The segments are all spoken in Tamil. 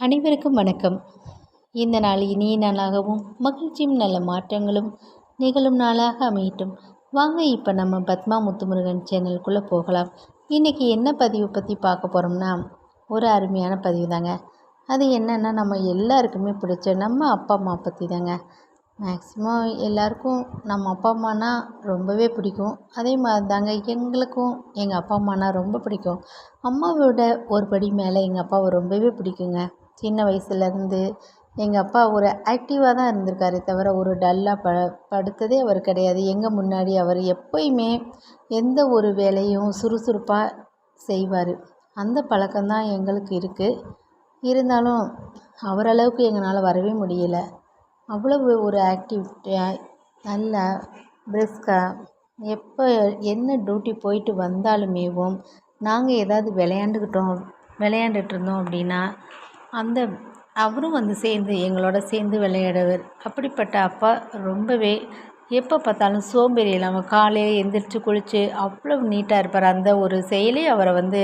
அனைவருக்கும் வணக்கம். இந்த நாள் இனிய நாளாகவும் மகிழ்ச்சியும் நல்ல மாற்றங்களும் நிகழும் நாளாக அமையட்டும். வாங்க இப்போ நம்ம பத்மா முத்துமுருகன் சேனலுக்குள்ளே போகலாம். இன்றைக்கி என்ன பதிவு பற்றி பார்க்க போகிறோம்னா ஒரு அருமையான பதிவு தாங்க. அது என்னென்னா நம்ம எல்லாருக்குமே பிடிச்ச நம்ம அப்பா அம்மா பற்றி தாங்க. மேக்ஸிமம் எல்லாருக்கும் நம்ம அப்பா அம்மானா ரொம்பவே பிடிக்கும். அதே மாதிரி தாங்க எங்களுக்கும் எங்கள் அப்பா அம்மானா ரொம்ப பிடிக்கும். அம்மாவை விட ஒரு படி மேலே எங்கள் அப்பாவை ரொம்பவே பிடிக்குங்க. சின்ன வயசுலேருந்து எங்கள் அப்பா ஒரு ஆக்டிவாக தான் இருந்திருக்காரே தவிர ஒரு டல்லாக ப படுத்ததே அவர் கிடையாது. எங்கள் முன்னாடி அவர் எப்போயுமே எந்த ஒரு வேலையும் சுறுசுறுப்பாக செய்வார். அந்த பழக்கம்தான் எங்களுக்கு இருக்குது இருந்தாலும் அவரளவுக்கு எங்களால் வரவே முடியலை. அவ்வளவு ஒரு ஆக்டிவிட்டியாக நல்லா பிரிஸ்காக எப்போ என்ன டியூட்டி போயிட்டு வந்தாலுமேவும் நாங்கள் ஏதாவது விளையாண்டுக்கிட்டோம் விளையாண்டுட்டு இருந்தோம் அப்படின்னா அந்த அவரும் வந்து சேர்ந்து எங்களோட சேர்ந்து விளையாடுவார். அப்படிப்பட்ட அப்பா ரொம்பவே எப்போ பார்த்தாலும் சோம்பேறி இல்லாமல் காலையில் எந்திரிச்சு குளித்து அவ்வளோ நீட்டாக இருப்பார். அந்த ஒரு செயலே அவரை வந்து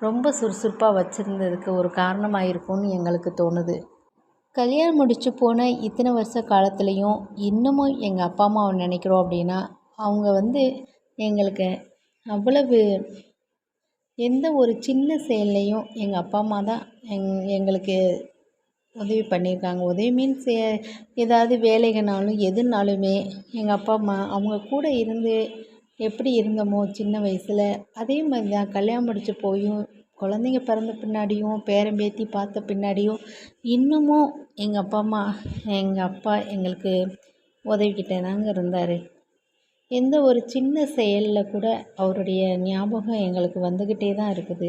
ரொம்ப சுறுசுறுப்பாக வச்சுருந்ததுக்கு ஒரு காரணமாக இருக்கும்னு எங்களுக்கு தோணுது. கல்யாணம் முடித்து போன இத்தனை வருஷ காலத்துலேயும் இன்னமும் எங்கள் அப்பா அம்மாவை நினைக்கிறோம் அப்படின்னா அவங்க வந்து எங்களுக்கு அவ்வளவு எந்த ஒரு சின்ன செயல்லையும் எங்கள் அப்பா அம்மா தான் எங் எங்களுக்கு உதவி பண்ணியிருக்காங்க. உதவி மீன்ஸ் ஏதாவது வேலைகள்னாலும் எதுனாலுமே எங்கள் அப்பா அம்மா அவங்க கூட இருந்து எப்படி இருந்தோமோ சின்ன வயசில் அதே மாதிரி தான் கல்யாணம் முடித்து போயும் குழந்தைங்க பிறந்த பின்னாடியும் பேரன் பேத்தி பார்த்த பின்னாடியும் இன்னமும் எங்கள் அப்பா அம்மா எங்கள் அப்பா எங்களுக்கு உதவிக்கிட்டே தாங்க இருந்தார். எந்த ஒரு சின்ன செயலில் கூட அவருடைய ஞாபகம் எங்களுக்கு வந்துக்கிட்டே தான் இருக்குது.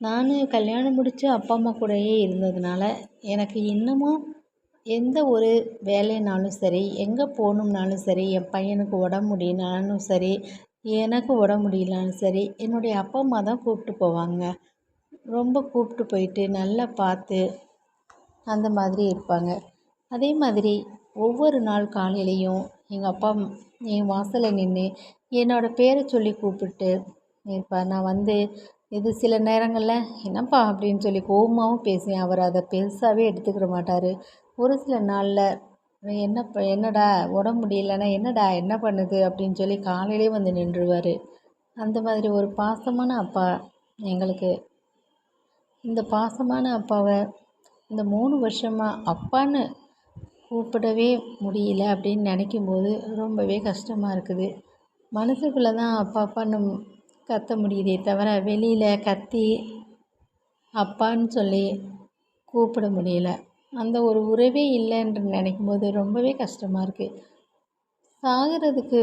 நான் கல்யாணம் முடித்து அப்பா அம்மா கூடயே இருந்ததுனால எனக்கு இன்னமும் எந்த ஒரு வேலைனாலும் சரி எங்கே போகணும்னாலும் சரி என் பையனுக்கு உடம்பு முடியலனாலும் சரி எனக்கு உடம்பு முடியலனாலும் சரி என்னுடைய அப்பா அம்மா தான் கூப்பிட்டு போவாங்க. ரொம்ப கூப்பிட்டு போயிட்டு நல்லா பார்த்து அந்த மாதிரி இருப்பாங்க. அதே மாதிரி ஒவ்வொரு நாள் காலையிலையும் எங்கள் அப்பா என் வாசலில் நின்று என்னோடய பேரை சொல்லி கூப்பிட்டு இப்போ நான் வந்து இது சில நேரங்களில் என்னப்பா? அப்படின்னு சொல்லி கோபமாகவும் பேசுவேன். அவர் அதை பெருசாகவே எடுத்துக்கிற மாட்டார். ஒரு சில நாளில் என்னப்பா என்னடா உடம்பு முடியலன்னா என்னடா என்ன பண்ணுது? அப்படின்னு சொல்லி காலையிலே வந்து நின்றுவார். அந்த மாதிரி ஒரு பாசமான அப்பா எங்களுக்கு. இந்த பாசமான அப்பாவை இந்த மூணு வருஷமாக அப்பான்னு கூப்பிடவே முடியல அப்படின்னு நினைக்கும்போது ரொம்பவே கஷ்டமாக இருக்குது. மனசுக்குள்ளே தான் அப்பா அப்பான்னு கத்த முடியுதே தவிர வெளியில் கத்தி அப்பான்னு சொல்லி கூப்பிட முடியல. அந்த ஒரு உறவே இல்லைன்ற நினைக்கும்போது ரொம்பவே கஷ்டமாக இருக்குது சாகிறதுக்கு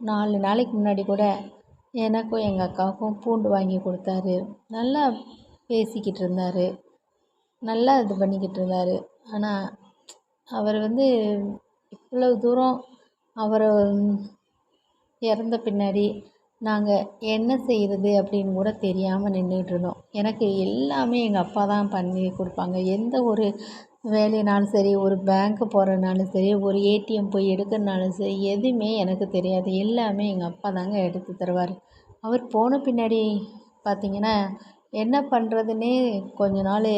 நாலு நாளைக்கு முன்னாடி கூட எனக்கும் எங்கள் அக்காவுக்கும் பூண்டு வாங்கி கொடுத்தாரு. நல்லா பேசிக்கிட்டு இருந்தார். நல்லா இது பண்ணிக்கிட்டு இருந்தார். ஆனால் அவர் வந்து இவ்வளவு தூரம் அவர் இறந்த பின்னாடி நாங்கள் என்ன செய்கிறது அப்படின்னு கூட தெரியாமல் நின்றுட்டு இருந்தோம். எனக்கு எல்லாமே எங்கள் அப்பா தான் பண்ணி கொடுப்பாங்க. எந்த ஒரு வேலைனாலும் சரி ஒரு பேங்க்கு போகிறனாலும் சரி ஒரு ஏடிஎம் போய் எடுக்கிறனாலும் சரி எதுவுமே எனக்கு தெரியாது. எல்லாமே எங்கள் அப்பா தாங்க எடுத்து தருவார். அவர் போன பின்னாடி பார்த்திங்கன்னா என்ன பண்ணுறதுன்னே கொஞ்ச நாள்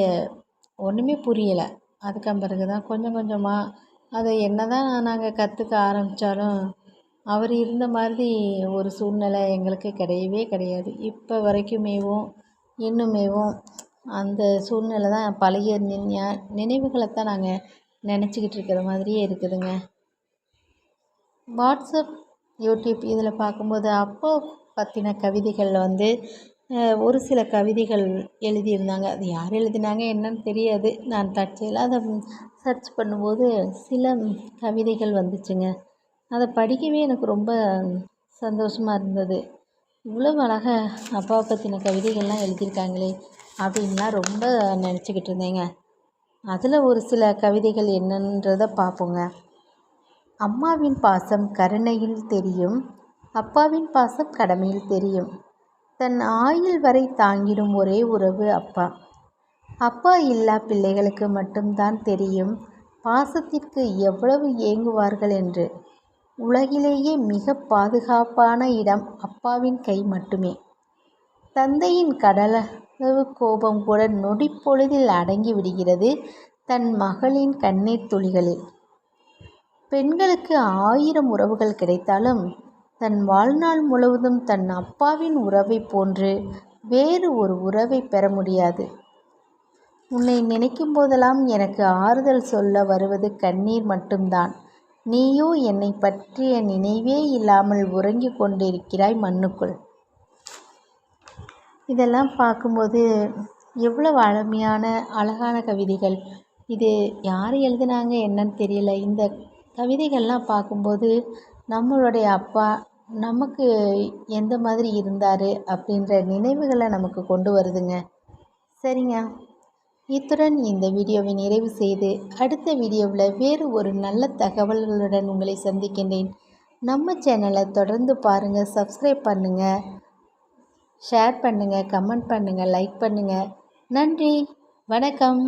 ஒன்றுமே புரியலை. அதுக்கு பிறகு தான் கொஞ்சம் கொஞ்சமாக அதை என்ன தான் நாங்கள் கற்றுக்க ஆரம்பித்தாலும் அவர் இருந்த மாதிரி ஒரு சூழ்நிலை எங்களுக்கு கிடையவே கிடையாது. இப்போ வரைக்குமேவும் இன்னுமேவும் அந்த சூழ்நிலை தான் பழைய நினைவுகளை தான் நாங்கள் நினச்சிக்கிட்டு இருக்கிற மாதிரியே இருக்குதுங்க. வாட்ஸ்அப் யூடியூப் இதில் பார்க்கும்போது அப்போ பற்றின கவிதைகள் வந்து ஒரு சில கவிதைகள் எழுதியிருந்தாங்க. அது யார் எழுதினாங்க என்னன்னு தெரியாது. நான் தற்செயலாக அதை சர்ச் பண்ணும்போது சில கவிதைகள் வந்துச்சுங்க. அதை படிக்கவே எனக்கு ரொம்ப சந்தோஷமாக இருந்தது. இவ்வளவு அழகாக அப்பாவை பற்றின கவிதைகள்லாம் எழுதியிருக்காங்களே அப்படின்லாம் ரொம்ப நினச்சிக்கிட்டு இருந்தேங்க. அதில் ஒரு சில கவிதைகள் என்னன்றதை பார்ப்போங்க. அம்மாவின் பாசம் கருணையில் தெரியும் அப்பாவின் பாசம் கடமையில் தெரியும். தன் ஆயுள் வரை தாங்கிடும் ஒரே உறவு அப்பா. அப்பா இல்லா பிள்ளைகளுக்கு மட்டும்தான் தெரியும் பாசத்திற்கு எவ்வளவு ஏங்குவார்கள் என்று. உலகிலேயே மிக பாதுகாப்பான இடம் அப்பாவின் கை மட்டுமே. தந்தையின் கடலளவு கோபம் கூட நொடிப்பொழுதில் அடங்கி விடுகிறது தன் மகளின் கண்ணீர் துளிகளில். பெண்களுக்கு ஆயிரம் உறவுகள் கிடைத்தாலும் தன் வாழ்நாள் முழுவதும் தன் அப்பாவின் உறவை போன்று வேறு ஒரு உறவை பெற முடியாது. உன்னை நினைக்கும் போதெல்லாம் எனக்கு ஆறுதல் சொல்ல வருவது கண்ணீர் மட்டும்தான். நீயோ என்னை பற்றிய நினைவே இல்லாமல் உறங்கிக் கொண்டிருக்கிறாய் மண்ணுக்குள். இதெல்லாம் பார்க்கும்போது எவ்வளவு அழமையான அழகான கவிதைகள். இது யார் எழுதுனாங்க என்னன்னு தெரியல. இந்த கவிதைகள்லாம் பார்க்கும்போது நம்மளுடைய அப்பா நமக்கு எந்த மாதிரி இருந்தார் அப்படின்ற நினைவுகளை நமக்கு கொண்டு வருதுங்க. சரிங்க. இத்துடன் இந்த வீடியோவை நிறைவு செய்து அடுத்த வீடியோவில் வேறு ஒரு நல்ல தகவல்களுடன் உங்களை சந்திக்கின்றேன். நம்ம சேனலை தொடர்ந்து பாருங்கள் சப்ஸ்கிரைப் பண்ணுங்கள் ஷேர் பண்ணுங்கள் கமெண்ட் பண்ணுங்கள் லைக் பண்ணுங்கள் நன்றி. வணக்கம்.